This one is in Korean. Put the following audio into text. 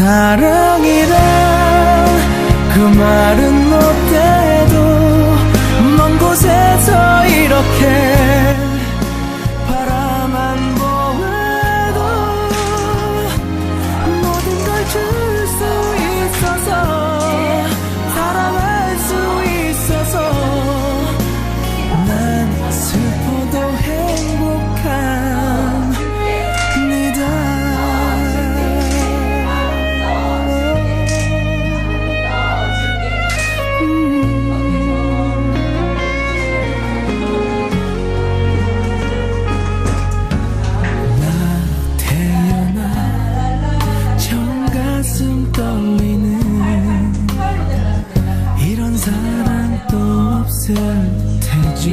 사랑이란 그 말은 못 的太久